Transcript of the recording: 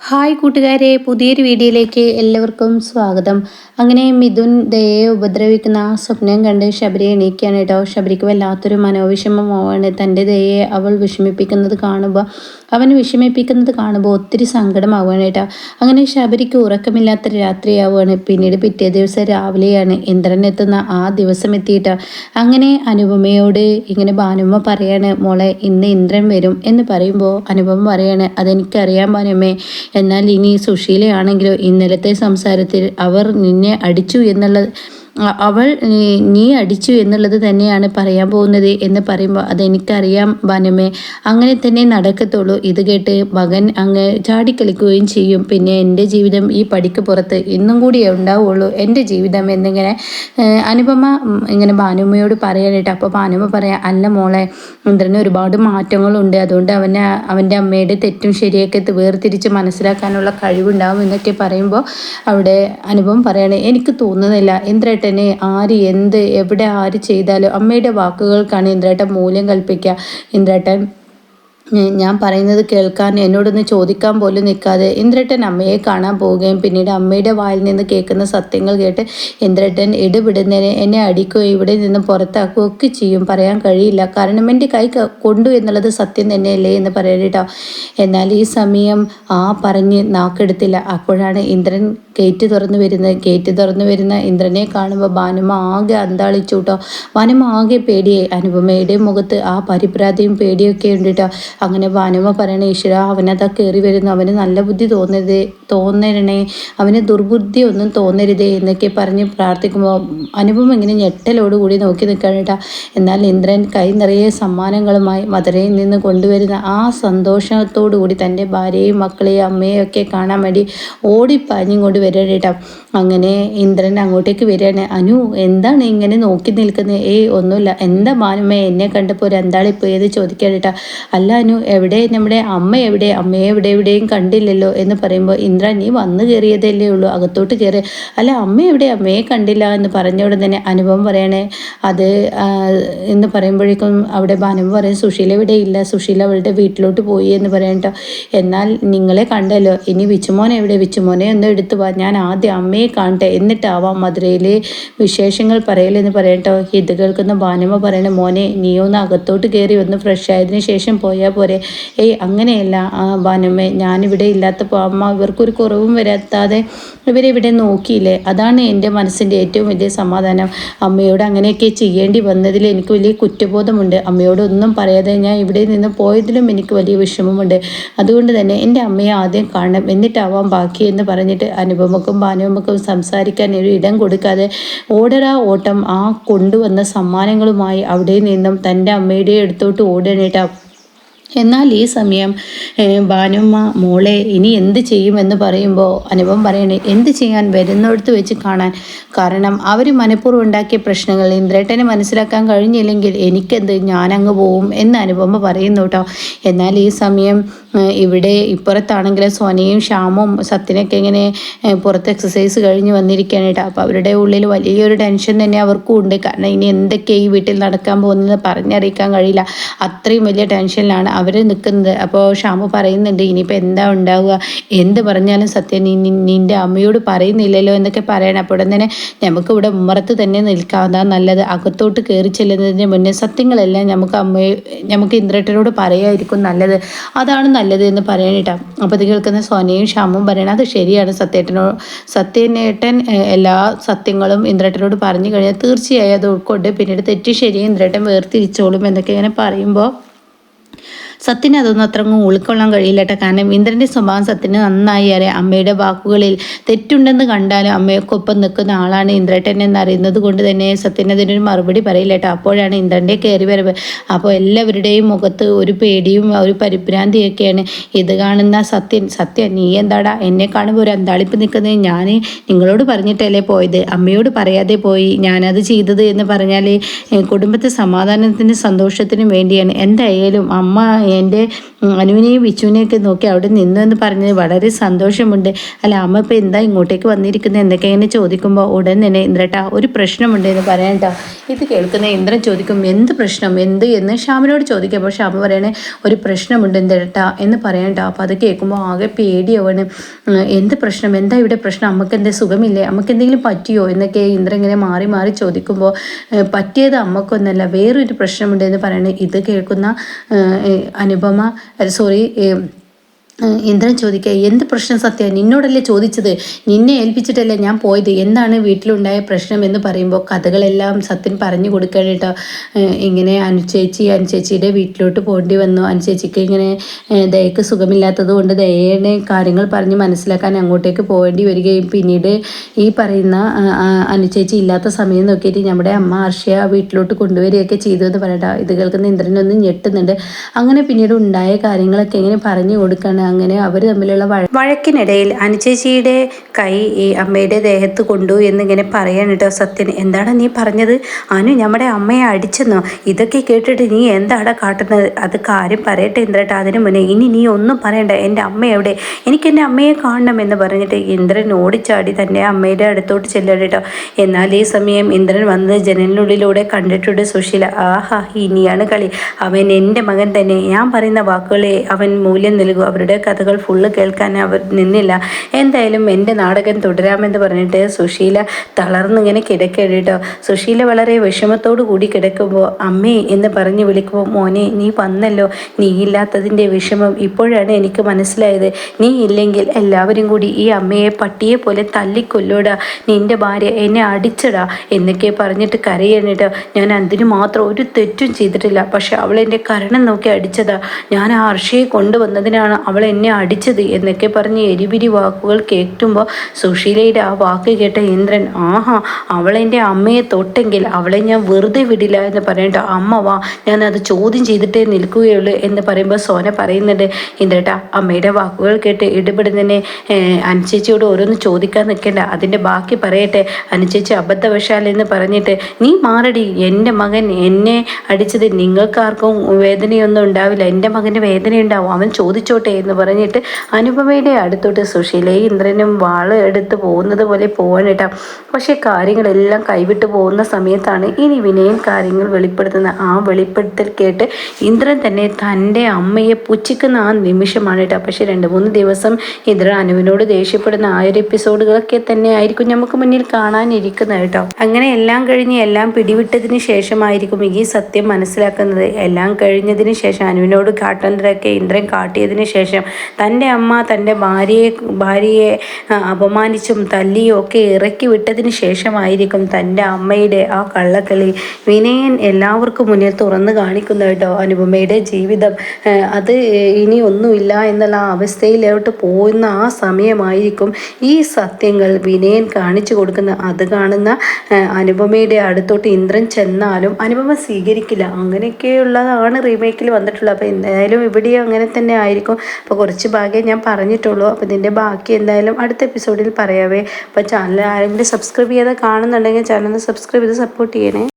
Hi കൂട്ടുകാരെ പുതിയൊരു വീഡിയോയിലേക്ക് എല്ലാവർക്കും സ്വാഗതം. അങ്ങനെ മിഥുൻ ദയെ ഉപദ്രവിക്കുന്ന ആ സ്വപ്നം കണ്ട് ശബരി എണീക്കുകയാണ് കേട്ടോ. ശബരിക്ക് വല്ലാത്തൊരു മനോവിഷമമാണ് തന്റെ ദയെ അവൾ വിഷമിപ്പിക്കുന്നത് കാണുമ്പോൾ അവൻ വിഷമിപ്പിക്കുന്നത് കാണുമ്പോൾ ഒത്തിരി സങ്കടമാവുകയാണ് കേട്ടോ. അങ്ങനെ ശബരിക്ക് ഉറക്കമില്ലാത്ത രാത്രിയാവുകയാണ്. പിന്നീട് പിറ്റേ ദിവസം രാവിലെയാണ് ഇന്ദ്രൻ എത്തുന്ന ആ ദിവസം എത്തിയിട്ട്. അങ്ങനെ അനുപമയോട് ഇങ്ങനെ ഭാനുമ്മ പറയാണ് മോളെ ഇന്ന് ഇന്ദ്രൻ വരും എന്ന് പറയുമ്പോൾ അനുപമ പറയാണ് അതെനിക്കറിയാം ഭാനുമ്മേ എന്നാൽ ഇനി സുശീലയാണെങ്കിലോ ഇന്നലത്തെ സംസാരത്തിൽ അവർ നിന്നെ അടിച്ചു എന്നുള്ളത് അവൾ നീ അടിച്ചു എന്നുള്ളത് തന്നെയാണ് പറയാൻ പോകുന്നത് എന്ന് പറയുമ്പോൾ അതെനിക്കറിയാം വനമേ അങ്ങനെ തന്നെ നടക്കത്തുള്ളൂ. ഇത് കേട്ട് മകൻ അങ്ങ് ചാടിക്കളിക്കുകയും ചെയ്യും. പിന്നെ എന്റെ ജീവിതം ഈ പടിക്ക് പുറത്ത് ഇന്നും കൂടിയേ ഉണ്ടാവുള്ളൂ. എന്റെ ജീവിതം എന്നിങ്ങനെ അനുപമ ഇങ്ങനെ ഭാനുമ്മയോട് പറയാനായിട്ട് അപ്പോൾ ഭാനുമ പറയാം അല്ല മോളെ ഇന്ദ്രന് ഒരുപാട് മാറ്റങ്ങളുണ്ട്. അതുകൊണ്ട് അവനെ അവന്റെ അമ്മയുടെ തെറ്റും ശരിയൊക്കെ വേർതിരിച്ച് മനസ്സിലാക്കാനുള്ള കഴിവുണ്ടാവും എന്നൊക്കെ പറയുമ്പോൾ അവിടെ അനുഭവം പറയണേ എനിക്ക് തോന്നുന്നില്ല. ഇന്ദ്രേട്ട ഇന്ദ്രേട്ടനെ ആര് എന്ത് എവിടെ ആര് ചെയ്താലും അമ്മയുടെ വാക്കുകൾക്കാണ് ഇന്ദ്രേട്ടൻ മൂല്യം കൽപ്പിക്കുക. ഇന്ദ്രേട്ടൻ ഞാൻ പറയുന്നത് കേൾക്കാൻ എന്നോടൊന്ന് ചോദിക്കാൻ പോലും നിൽക്കാതെ ഇന്ദ്രട്ടൻ അമ്മയെ കാണാൻ പോവുകയും പിന്നീട് അമ്മയുടെ വായിൽ നിന്ന് കേൾക്കുന്ന സത്യങ്ങൾ കേട്ട് ഇന്ദ്രട്ടൻ ഇടപെടുന്നതിനെ എന്നെ അടിക്കുകയും ഇവിടെ നിന്ന് പുറത്താക്കുകയും ഒക്കെ ചെയ്യും. പറയാൻ കഴിയില്ല. കാരണം എന്റെ കൈ കൊണ്ടു എന്നുള്ളത് സത്യം തന്നെയല്ലേ എന്ന് പറയട്ടോ എന്നാൽ ഈ സമയം ആ പറഞ്ഞ് നാക്കെടുത്തില്ല. അപ്പോഴാണ് ഇന്ദ്രൻ ഗേറ്റ് തുറന്നു വരുന്നത്. ഗേറ്റ് തുറന്നു വരുന്ന ഇന്ദ്രനെ കാണുമ്പോൾ ഭാനുമ ആകെ അന്താളിച്ചു കേട്ടോ. ഭാനുമ ആകെ പേടിയായി. അനുപമയുടെ മുഖത്ത് ആ പരിഭ്രാതിയും പേടിയൊക്കെ ഉണ്ട് കേട്ടോ. അങ്ങനെ ഭാനുമ പറയണ ഈശ്വര അവനതാ കയറി വരുന്നു. അവന് നല്ല ബുദ്ധി തോന്നരുതേ തോന്നരണേ. അവന് ദുർബുദ്ധി ഒന്നും തോന്നരുതേ എന്നൊക്കെ പറഞ്ഞ് പ്രാർത്ഥിക്കുമ്പോൾ അനുപം ഇങ്ങനെ ഞെട്ടലോടുകൂടി നോക്കി നിൽക്കണം കേട്ടോ. എന്നാൽ ഇന്ദ്രൻ കൈ നിറയെ സമ്മാനങ്ങളുമായി മധുരയിൽ നിന്ന് കൊണ്ടുവരുന്ന ആ സന്തോഷത്തോടു കൂടി തന്റെ ഭാര്യയും മക്കളെയും അമ്മയെയും ഒക്കെ കാണാൻ വേണ്ടി ഓടിപ്പാഞ്ഞും കൊണ്ട് കേട്ടോ. അങ്ങനെ ഇന്ദ്രൻ അങ്ങോട്ടേക്ക് വരികയാണ്. അനു എന്താണ് ഇങ്ങനെ നോക്കി നിൽക്കുന്നത് ഏയ് ഒന്നുമില്ല. എന്താ മാനുമേ എന്നെ കണ്ടപ്പോൾ ഒരു എന്താളിപ്പോൾ ഏത് ചോദിക്കാൻ കേട്ടോ. അല്ല അനു എവിടെ? നമ്മുടെ അമ്മ എവിടെ? അമ്മയെ എവിടെ? എവിടെയും കണ്ടില്ലല്ലോ. എന്ന് പറയുമ്പോൾ ഇന്ദ്ര നീ വന്നു കയറിയതല്ലേ ഉള്ളൂ അകത്തോട്ട് കയറി. അല്ല അമ്മ എവിടെ? അമ്മയെ കണ്ടില്ല. എന്ന് പറഞ്ഞോടെ തന്നെ അനുഭവം പറയണേ അത് എന്ന് പറയുമ്പോഴേക്കും അവിടെ അനുഭവം പറയും സുശീല ഇവിടെ ഇല്ല സുശീല അവളുടെ വീട്ടിലോട്ട് പോയി എന്ന് പറയട്ടോ എന്നാൽ നിങ്ങളെ കണ്ടല്ലോ ഇനി വിച്ചുമോനെ എവിടെ? വിച്ചുമോനെ ഒന്ന് എടുത്തു പോവാ ഞാൻ ആദ്യം അമ്മയെ കാണട്ടെ എന്നിട്ടാവാം മധുരയിലെ വിശേഷങ്ങൾ പറയലെന്ന് പറയട്ടോ ഇത് കേൾക്കുന്ന ഭാനുമ പറയണ മോനെ നീ ഒന്ന് അകത്തോട്ട് കയറി ഒന്ന് ഫ്രഷ് ആയതിനു ശേഷം പോയാൽ പോരെ ഏയ് അങ്ങനെയല്ല. ആ ഭാനുമ്മ ഞാനിവിടെ ഇല്ലാത്തപ്പോൾ അമ്മ ഇവർക്കൊരു കുറവും വരാത്താതെ ഇവിടെ നോക്കിയില്ലേ? അതാണ് എന്റെ മനസ്സിന്റെ ഏറ്റവും വലിയ സമാധാനം. അമ്മയോട് അങ്ങനെയൊക്കെ ചെയ്യേണ്ടി വന്നതിൽ എനിക്ക് വലിയ കുറ്റബോധമുണ്ട്. അമ്മയോടൊന്നും പറയാതെ ഞാൻ ഇവിടെ നിന്ന് പോയതിലും എനിക്ക് വലിയ വിഷമമുണ്ട്. അതുകൊണ്ട് തന്നെ എന്റെ അമ്മയെ ആദ്യം കാണണം. എന്നിട്ടാവാം ബാക്കി എന്ന് പറഞ്ഞിട്ട് അനുപമക്കും ബാനുമ്മക്കും സംസാരിക്കാൻ ഒരു ഇടം കൊടുക്കാതെ ഓടരാ ഓട്ടം ആ കൊണ്ടുവന്ന സമ്മാനങ്ങളുമായി അവിടെ നിന്നും തന്റെ അമ്മയുടെ അടുത്തോട്ട് ഓടാനായിട്ട് എന്നാൽ ഈ സമയം ഭാനുമ്മ മോളെ ഇനി എന്ത് ചെയ്യുമെന്ന് പറയുമ്പോൾ അനുഭവം പറയണേ എന്ത് ചെയ്യാൻ വരുന്നിടത്ത് വെച്ച് കാണാൻ? കാരണം അവർ മനഃപൂർവം ഉണ്ടാക്കിയ പ്രശ്നങ്ങൾ ഇന്ദ്രേട്ടനെ മനസ്സിലാക്കാൻ കഴിഞ്ഞില്ലെങ്കിൽ എനിക്കെന്ത് ഞാനങ്ങ് പോവും എന്ന് അനുപമ പറയുന്നു കേട്ടോ. എന്നാൽ ഈ സമയം ഇവിടെ ഇപ്പുറത്താണെങ്കിൽ സോനയും ശ്യാമും സത്യനൊക്കെ ഇങ്ങനെ പുറത്ത് എക്സസൈസ് കഴിഞ്ഞ് വന്നിരിക്കുകയാണ് കേട്ടോ. അപ്പോൾ അവരുടെ ഉള്ളിൽ വലിയൊരു ടെൻഷൻ തന്നെ അവർക്കും ഉണ്ട്. കാരണം ഇനി എന്തൊക്കെ ഈ വീട്ടിൽ നടക്കാൻ പോകുന്നത് പറഞ്ഞറിയിക്കാൻ കഴിയില്ല. അത്രയും വലിയ ടെൻഷനിലാണ് അവർ നിൽക്കുന്നത് അപ്പോൾ ഷാമു പറയുന്നുണ്ട് ഇനിയിപ്പോൾ എന്താ ഉണ്ടാവുക? എന്ത് പറഞ്ഞാലും സത്യം നീ നിന്റെ അമ്മയോട് പറയുന്നില്ലല്ലോ എന്നൊക്കെ പറയണം. അപ്പോൾ ഉടൻ തന്നെ നമുക്ക് ഇവിടെ ഉമ്മറത്ത് തന്നെ നിൽക്കാവുന്ന നല്ലത്. അകത്തോട്ട് കയറി ചെല്ലുന്നതിന് മുന്നേ സത്യങ്ങളെല്ലാം നമുക്ക് അമ്മയെ നമുക്ക് ഇന്ദ്രട്ടനോട് പറയായിരിക്കും നല്ലത്. അതാണ് നല്ലത് എന്ന് പറയാനിട്ടാ. അപ്പോൾ ഇത് കേൾക്കുന്ന സോനയും ഷാമും പറയണം അത് ശരിയാണ്. സത്യേട്ടനോ സത്യനേട്ടൻ എല്ലാ സത്യങ്ങളും ഇന്ദ്രട്ടനോട് പറഞ്ഞു കഴിഞ്ഞാൽ തീർച്ചയായും അത് ഉൾക്കൊണ്ട് പിന്നീട് തെറ്റി ശരി ഇന്ദ്രട്ടൻ വേർതിരിച്ചോളും എന്നൊക്കെ ഇങ്ങനെ പറയുമ്പോൾ സത്യന് അതൊന്നും അത്ര ഉൾക്കൊള്ളാൻ കഴിയില്ല കാരണം ഇന്ദ്രന്റെ സ്വഭാവം സത്യന് നന്നായി അറിയാം. അമ്മയുടെ വാക്കുകളിൽ തെറ്റുണ്ടെന്ന് കണ്ടാലും അമ്മയൊക്കൊപ്പം നിൽക്കുന്ന ആളാണ് ഇന്ദ്രേട്ടൻ എന്നറിയുന്നത് കൊണ്ട് തന്നെ സത്യന് അതിനൊരു മറുപടി പറയില്ല കേട്ടോ അപ്പോഴാണ് ഇന്ദ്രന്റെ കയറി വരവ്. അപ്പോൾ എല്ലാവരുടെയും മുഖത്ത് ഒരു പേടിയും ഒരു പരിഭ്രാന്തിയൊക്കെയാണ് ഇത് കാണുന്ന സത്യൻ. സത്യൻ നീ എന്താടാ? എന്നെ കാണുമ്പോൾ ഒരു അന്താളിപ്പ് നിൽക്കുന്നത് ഞാൻ നിങ്ങളോട് പറഞ്ഞിട്ടല്ലേ പോയത്. അമ്മയോട് പറയാതെ പോയി. ഞാനത് ചെയ്തത് എന്ന് പറഞ്ഞാൽ കുടുംബത്തെ സമാധാനത്തിനും സന്തോഷത്തിനും വേണ്ടിയാണ്. എന്തായാലും അമ്മ എന്റെ അനുവിനെയും വിച്ചുവിനെയൊക്കെ നോക്കി അവിടെ നിന്നു എന്ന് പറഞ്ഞത് വളരെ സന്തോഷമുണ്ട്. അല്ല അമ്മ ഇപ്പോൾ എന്താ ഇങ്ങോട്ടേക്ക് വന്നിരിക്കുന്നത്? എന്തൊക്കെ ഇങ്ങനെ ചോദിക്കുമ്പോൾ ഉടൻ തന്നെ ഇന്ദ്രട്ട ഒരു പ്രശ്നമുണ്ട് എന്ന് പറയാൻ ഇത് കേൾക്കുന്ന ഇന്ദ്രൻ ചോദിക്കും എന്ത് പ്രശ്നം? എന്ത്? എന്ന് ശ്യാമിനോട് ചോദിക്കുക ചോദിക്കുമ്പോൾ ശ്യാമ പറയണേ ഒരു പ്രശ്നമുണ്ട് ഇന്ദ്രട്ട എന്ന് പറയാൻ അപ്പോൾ അത് കേൾക്കുമ്പോൾ ആകെ പേടിയാവാണ്. എന്ത് പ്രശ്നം? എന്താ ഇവിടെ പ്രശ്നം? അമ്മയ്ക്ക് എന്താ സുഖമില്ലേ? അമ്മയ്ക്ക് എന്തെങ്കിലും പറ്റിയോ? എന്നൊക്കെ ഇന്ദ്രൻ ഇങ്ങനെ മാറി മാറി ചോദിക്കുമ്പോൾ പറ്റിയത് അമ്മക്കൊന്നല്ല വേറൊരു പ്രശ്നമുണ്ട് എന്ന് പറയണേ. ഇത് കേൾക്കുന്ന അനുപമ സോറി ഇന്ദ്രൻ ചോദിക്കുക എന്ത് പ്രശ്നം സത്യ? നിന്നോടല്ലേ ചോദിച്ചത്? നിന്നെ ഏൽപ്പിച്ചിട്ടല്ലേ ഞാൻ പോയത്? എന്താണ് വീട്ടിലുണ്ടായ പ്രശ്നം എന്ന് പറയുമ്പോൾ കഥകളെല്ലാം സത്യൻ പറഞ്ഞു കൊടുക്കണം കേട്ടോ. ഇങ്ങനെ അനുചേച്ചി അനുചേച്ചിയുടെ വീട്ടിലോട്ട് പോകേണ്ടി വന്നു. അനുചേച്ചിക്ക് ഇങ്ങനെ ദയക്ക് സുഖമില്ലാത്തത് കൊണ്ട് ദയയുടെ കാര്യങ്ങൾ പറഞ്ഞ് മനസ്സിലാക്കാൻ അങ്ങോട്ടേക്ക് പോകേണ്ടി വരികയും പിന്നീട് ഈ പറയുന്ന അനുചേച്ചി ഇല്ലാത്ത സമയം നോക്കിയിട്ട് നമ്മുടെ അമ്മ ഹർഷയ വീട്ടിലോട്ട് കൊണ്ടുവരികയൊക്കെ ചെയ്തു എന്ന് പറയട്ടോ. ഇത് കേൾക്കുന്ന ഇന്ദ്രനൊന്നും ഞെട്ടുന്നുണ്ട്. അങ്ങനെ പിന്നീട് ഉണ്ടായ കാര്യങ്ങളൊക്കെ ഇങ്ങനെ പറഞ്ഞു കൊടുക്കണം അങ്ങനെ അവർ തമ്മിലുള്ള വഴക്കിനിടയിൽ അനുചേച്ചിയുടെ കൈ ഈ അമ്മയുടെ ദേഹത്ത് കൊണ്ടു എന്നിങ്ങനെ പറയാൻ കേട്ടോ സത്യൻ എന്താണ് നീ പറഞ്ഞത്? അനു നമ്മുടെ അമ്മയെ അടിച്ചെന്നോ? ഇതൊക്കെ കേട്ടിട്ട് നീ എന്താണ് കാട്ടുന്നത്? അത് കാര്യം പറയട്ടെ ഇന്ദ്രട്ട അതിനു മുന്നേ. ഇനി നീ ഒന്നും പറയണ്ട. എന്റെ അമ്മ എവിടെ? എനിക്ക് എന്റെ അമ്മയെ കാണണം എന്ന് പറഞ്ഞിട്ട് ഇന്ദ്രൻ ഓടിച്ചാടി തന്നെ അമ്മയുടെ അടുത്തോട്ട് ചെല്ലണം കേട്ടോ എന്നാൽ ഈ സമയം ഇന്ദ്രൻ വന്ന് ജനലിനുള്ളിലൂടെ കണ്ടിട്ടുണ്ട് സുശീല. ആഹാ ഇനിയാണ് കളി. അവൻ എന്റെ മകൻ തന്നെ. ഞാൻ പറയുന്ന വാക്കുകളെ അവൻ മൂല്യം നൽകും. അവരുടെ കഥകൾ ഫുള്ള് കേൾക്കാൻ അവർ നിന്നില്ല. എന്തായാലും എന്റെ നാടകം തുടരാമെന്ന് പറഞ്ഞിട്ട് സുശീല തളർന്നിങ്ങനെ ഇങ്ങനെ കേട്ടോ. സുശീല വളരെ വിഷമത്തോടു കൂടി കിടക്കുമ്പോൾ അമ്മേ എന്ന് പറഞ്ഞ് വിളിക്കുമ്പോൾ മോനെ നീ വന്നല്ലോ. നീ ഇല്ലാത്തതിന്റെ വിഷമം ഇപ്പോഴാണ് എനിക്ക് മനസ്സിലായത്. നീ ഇല്ലെങ്കിൽ എല്ലാവരും കൂടി ഈ അമ്മയെ പട്ടിയെ പോലെ തല്ലിക്കൊല്ലോടാ. നിന്റെ ഭാര്യ എന്നെ അടിച്ചടാ എന്നൊക്കെ പറഞ്ഞിട്ട് കരയണിട്ടോ ഞാൻ അതിന് മാത്രം ഒരു തെറ്റും ചെയ്തിട്ടില്ല. പക്ഷെ അവൾ കരണം നോക്കി അടിച്ചതാ. ഞാൻ ആ അർഷയെ കൊണ്ടുവന്നതിനാണ് അവൾ എന്നെ അടിച്ചത് എന്നൊക്കെ പറഞ്ഞ് എരിപിരി വാക്കുകൾ കേൾക്കുമ്പോൾ സുശീലയുടെ ആ വാക്ക് കേട്ട ഇന്ദ്രൻ ആഹാ അവളെന്റെ അമ്മയെ തൊട്ടെങ്കിൽ അവളെ ഞാൻ വെറുതെ വിടില്ല എന്ന് പറയണ്ട അമ്മ വാ ഞാൻ അത് ചോദ്യം ചെയ്തിട്ടേ നിൽക്കുകയുള്ളൂ എന്ന് പറയുമ്പോൾ സോന പറയുന്നുണ്ട് ഇന്ദ്രട്ട അമ്മയുടെ വാക്കുകൾ കേട്ട് ഇടപെടുന്നതിനെ അനുചേച്ചിയോട് ഓരോന്ന് ചോദിക്കാൻ നിൽക്കേണ്ട. അതിന്റെ ബാക്കി പറയട്ടെ. അനുചേച്ചി അബദ്ധവശാൽ എന്ന് പറഞ്ഞിട്ട് നീ മാറടി. എന്റെ മകൻ എന്നെ അടിച്ചത് നിങ്ങൾക്കാർക്കും വേദനയൊന്നും ഉണ്ടാവില്ല. എന്റെ മകന് വേദനയുണ്ടാവും. അവൻ ചോദിച്ചോട്ടെ എന്ന് പറഞ്ഞിട്ട് അനുപമയുടെ അടുത്തോട്ട് സുശീലയും ഇന്ദ്രനും വാൾ എടുത്ത് പോകുന്നത് പോലെ പോകാനിട്ടാം പക്ഷേ കാര്യങ്ങളെല്ലാം കൈവിട്ട് പോകുന്ന സമയത്താണ് ഇനി വിനയൻ കാര്യങ്ങൾ വെളിപ്പെടുത്തുന്ന ആ വെളിപ്പെടുത്തൽ കേട്ട് ഇന്ദ്രൻ തന്നെ തന്റെ അമ്മയെ പുച്ഛിക്കുന്ന ആ നിമിഷമാണ് കേട്ടോ പക്ഷേ രണ്ട് മൂന്ന് ദിവസം ഇന്ദ്രൻ അനുവിനോട് ദേഷ്യപ്പെടുന്ന ആ ഒരു എപ്പിസോഡുകളൊക്കെ തന്നെ ആയിരിക്കും നമുക്ക് മുന്നിൽ കാണാനിരിക്കുന്നത് കേട്ടോ. അങ്ങനെ എല്ലാം കഴിഞ്ഞ് എല്ലാം പിടിവിട്ടതിന് ശേഷമായിരിക്കും ഈ സത്യം മനസ്സിലാക്കുന്നത്. എല്ലാം കഴിഞ്ഞതിന് ശേഷം അനുവിനോട് കാട്ടന്തരൊക്കെ ഇന്ദ്രൻ കാട്ടിയതിന് ശേഷം തന്റെ അമ്മ തന്റെ ഭാര്യയെ ഭാര്യയെ അപമാനിച്ചും തല്ലിയും ഒക്കെ ഇറക്കി വിട്ടതിന് ശേഷമായിരിക്കും തന്റെ അമ്മയുടെ ആ കള്ളക്കളി. വിനയൻ എല്ലാവർക്കും മുന്നിൽ തുറന്നു കാണിക്കുന്ന കേട്ടോ അനുപമയുടെ ജീവിതം. അത് ഇനി ഒന്നുമില്ല എന്നുള്ള ആ അവസ്ഥയിലോട്ട് പോകുന്ന ആ സമയമായിരിക്കും ഈ സത്യങ്ങൾ വിനയൻ കാണിച്ചു കൊടുക്കുന്ന. അത് കാണുന്ന അനുപമയുടെ അടുത്തോട്ട് ഇന്ദ്രൻ ചെന്നാലും അനുപമ സ്വീകരിക്കില്ല. അങ്ങനെയൊക്കെയുള്ളതാണ് റീമേക്കിൽ വന്നിട്ടുള്ളത്. അപ്പോൾ എന്തായാലും ഇവിടെയും അങ്ങനെ തന്നെ ആയിരിക്കും. അപ്പോൾ കുറച്ച് ഭാഗ്യം ഞാൻ പറഞ്ഞിട്ടുള്ളൂ. അപ്പോൾ ഇതിന്റെ ബാക്കി എന്തായാലും അടുത്ത എപ്പിസോഡിൽ പറയാവേ. അപ്പോൾ ചാനൽ ആരെങ്കിലും സബ്സ്ക്രൈബ് ചെയ്യാതെ കാണുന്നുണ്ടെങ്കിൽ ചാനൽ സബ്സ്ക്രൈബ് ചെയ്ത് സപ്പോർട്ട് ചെയ്യണേ.